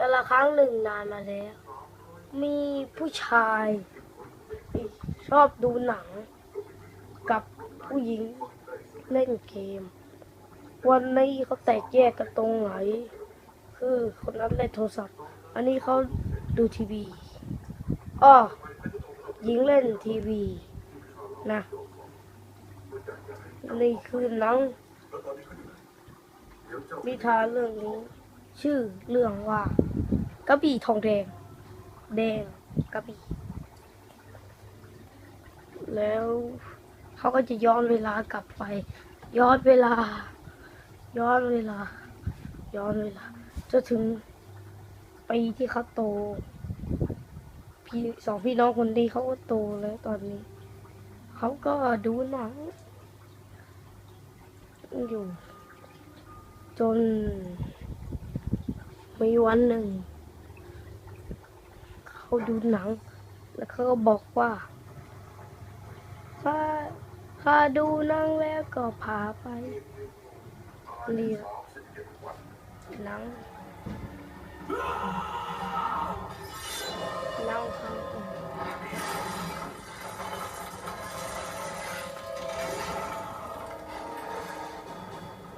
แต่ละครั้งหนึ่งนานมาแล้ว มีผู้ชาย ชอบดูหนัง กับผู้หญิงเล่นเกม วันนี้เขาแตกแยกกันตรงไหน คือคนนั้นเล่นโทรศัพท์ อันนี้เขาดูทีวีอ้อหญิงเล่นทีวีนะนี่คือหนังนิทานเรื่องนี้ ชื่อเรื่องว่า กระบี่ทองแดง แดงกระบี่แล้วเขาก็จะย้อนเวลากลับไป ย้อนเวลา ย้อนเวลา ย้อนเวลาจะถึงปีที่เขาโตพี่สองพี่น้องคนนี้เขาก็โตแล้วตอนนี้ เขาก็ดูหนังอยู่ จนมีวันหนึ่ง เขาดูหนัง แล้วเขาก็บอกว่าข้าข้าดูหนังแล้วก็พาไปเรียหนังเล่าคำอื่น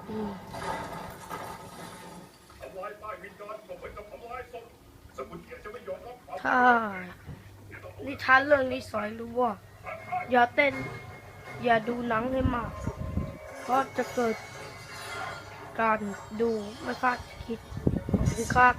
อืมทำลายป้ายวิญญาณก็เหมือนกับทำลายศพ ถ้านิทานเรื่องนี้สอนรู้ว่า อย่าเต้น อย่าดูหนังให้มาก เพราะจะเกิดการดูไม่คาดคิดหรือคาด